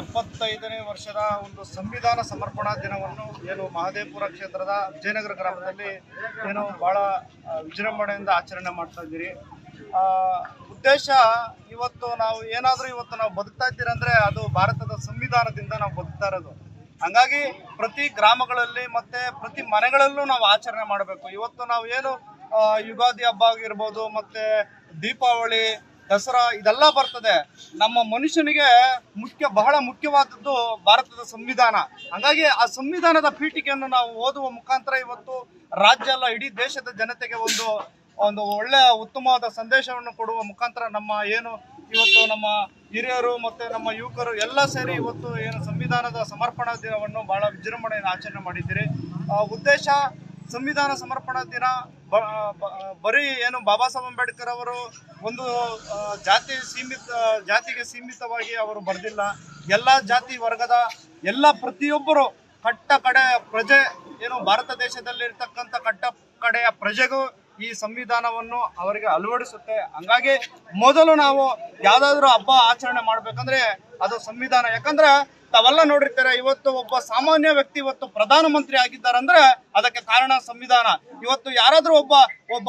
ಎಪ್ಪತ್ತೈದನೇ ವರ್ಷದ ಒಂದು ಸಂವಿಧಾನ ಸಮರ್ಪಣಾ ದಿನವನ್ನು ಏನು ಮಹದೇವಪುರ ಕ್ಷೇತ್ರದ ವಿಜಯನಗರ ಗ್ರಾಮದಲ್ಲಿ ಏನು ಬಹಳ ವಿಜೃಂಭಣೆಯಿಂದ ಆಚರಣೆ ಮಾಡ್ತಾ ಇದ್ದೀರಿ. ಉದ್ದೇಶ ಇವತ್ತು ನಾವು ಏನಾದರೂ ಇವತ್ತು ನಾವು ಬದುಕ್ತಾ ಇದ್ದೀರಂದ್ರೆ ಅದು ಭಾರತದ ಸಂವಿಧಾನದಿಂದ ನಾವು ಬದುಕ್ತಾ ಇರೋದು. ಹಂಗಾಗಿ ಪ್ರತಿ ಗ್ರಾಮಗಳಲ್ಲಿ ಮತ್ತೆ ಪ್ರತಿ ಮನೆಗಳಲ್ಲೂ ನಾವು ಆಚರಣೆ ಮಾಡಬೇಕು. ಇವತ್ತು ನಾವು ಏನು ಯುಗಾದಿ ಹಬ್ಬ ಆಗಿರ್ಬೋದು, ಮತ್ತೆ ದೀಪಾವಳಿ ದಸರಾ ಇದೆಲ್ಲ ಬರ್ತದೆ. ನಮ್ಮ ಮನುಷ್ಯನಿಗೆ ಮುಖ್ಯ, ಬಹಳ ಮುಖ್ಯವಾದದ್ದು ಭಾರತದ ಸಂವಿಧಾನ. ಹಾಗಾಗಿ ಆ ಸಂವಿಧಾನದ ಪೀಠಿಕೆಯನ್ನು ನಾವು ಓದುವ ಮುಖಾಂತರ ಇವತ್ತು ರಾಜ್ಯ ಅಲ್ಲ, ಇಡೀ ದೇಶದ ಜನತೆಗೆ ಒಂದು ಒಂದು ಒಳ್ಳೆಯ ಉತ್ತಮವಾದ ಸಂದೇಶವನ್ನು ಕೊಡುವ ಮುಖಾಂತರ ನಮ್ಮ ಏನು ಇವತ್ತು ನಮ್ಮ ಹಿರಿಯರು ಮತ್ತು ನಮ್ಮ ಯುವಕರು ಎಲ್ಲ ಸೇರಿ ಇವತ್ತು ಏನು ಸಂವಿಧಾನದ ಸಮರ್ಪಣಾ ದಿನವನ್ನು ಬಹಳ ವಿಜೃಂಭಣೆಯನ್ನು ಆಚರಣೆ ಮಾಡಿದ್ದೀರಿ. ಉದ್ದೇಶ ಸಂವಿಧಾನ ಸಮರ್ಪಣಾ ದಿನ ಬರೀ ಏನು ಬಾಬಾ ಸಾಹೇಬ್ ಅಂಬೇಡ್ಕರ್ ಅವರು ಒಂದು ಜಾತಿ ಸೀಮಿತ, ಜಾತಿಗೆ ಸೀಮಿತವಾಗಿ ಅವರು ಬರೆದಿಲ್ಲ. ಎಲ್ಲ ಜಾತಿ ವರ್ಗದ ಎಲ್ಲ ಪ್ರತಿಯೊಬ್ಬರು ಕಟ್ಟ ಕಡೆ ಪ್ರಜೆ, ಏನು ಭಾರತ ದೇಶದಲ್ಲಿರ್ತಕ್ಕಂಥ ಕಟ್ಟ ಕಡೆಯ ಪ್ರಜೆಗೂ ಈ ಸಂವಿಧಾನವನ್ನು ಅವರಿಗೆ ಅಳವಡಿಸುತ್ತೆ. ಹಂಗಾಗಿ ಮೊದಲು ನಾವು ಯಾವುದಾದ್ರೂ ಹಬ್ಬ ಆಚರಣೆ ಮಾಡ್ಬೇಕಂದ್ರೆ ಅದು ಸಂವಿಧಾನ. ಯಾಕಂದ್ರೆ ತಾವೆಲ್ಲ ನೋಡಿರ್ತಾರೆ, ಇವತ್ತು ಒಬ್ಬ ಸಾಮಾನ್ಯ ವ್ಯಕ್ತಿ ಇವತ್ತು ಪ್ರಧಾನಮಂತ್ರಿ ಆಗಿದ್ದಾರಂದ್ರೆ ಅದಕ್ಕೆ ಕಾರಣ ಸಂವಿಧಾನ. ಇವತ್ತು ಯಾರಾದ್ರೂ ಒಬ್ಬ ಒಬ್ಬ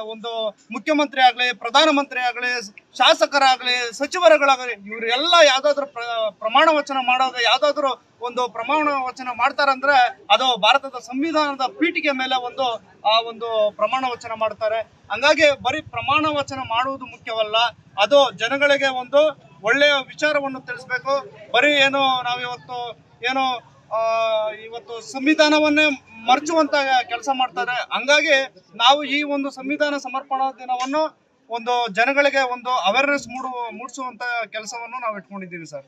ಒಂದು ಮುಖ್ಯಮಂತ್ರಿ ಆಗ್ಲಿ, ಪ್ರಧಾನಮಂತ್ರಿ ಆಗಲಿ, ಶಾಸಕರಾಗಲಿ, ಸಚಿವರುಗಳಾಗಲಿ, ಇವರೆಲ್ಲ ಯಾವ್ದಾದ್ರು ಪ್ರ- ಪ್ರಮಾಣ ವಚನ ಮಾಡೋದು ಯಾವ್ದಾದ್ರು ಒಂದು ಪ್ರಮಾಣ ವಚನ ಮಾಡ್ತಾರಂದ್ರೆ ಅದು ಭಾರತದ ಸಂವಿಧಾನದ ಪೀಠಿಗೆ ಮೇಲೆ ಒಂದು, ಆ ಒಂದು ಪ್ರಮಾಣ ವಚನ ಮಾಡ್ತಾರೆ. ಹಂಗಾಗಿ ಬರೀ ಪ್ರಮಾಣ ವಚನ ಮಾಡುವುದು ಮುಖ್ಯವಲ್ಲ, ಅದು ಜನಗಳಿಗೆ ಒಂದು ಒಳ್ಳೆಯ ವಿಚಾರವನ್ನು ತಿಳಿಸ್ಬೇಕು. ಬರೀ ಏನು ನಾವಿವತ್ತು ಏನು ಇವತ್ತು ಸಂವಿಧಾನವನ್ನೇ ಮರ್ಚುವಂತ ಕೆಲಸ ಮಾಡ್ತಾರೆ. ಹಂಗಾಗಿ ನಾವು ಈ ಒಂದು ಸಂವಿಧಾನ ಸಮರ್ಪಣಾ ದಿನವನ್ನು ಒಂದು ಜನಗಳಿಗೆ ಒಂದು ಅವೇರ್ನೆಸ್ ಮೂಡು ಮೂಡಿಸುವಂತ ಕೆಲಸವನ್ನು ನಾವು ಇಟ್ಕೊಂಡಿದ್ದೀವಿ ಸರ್.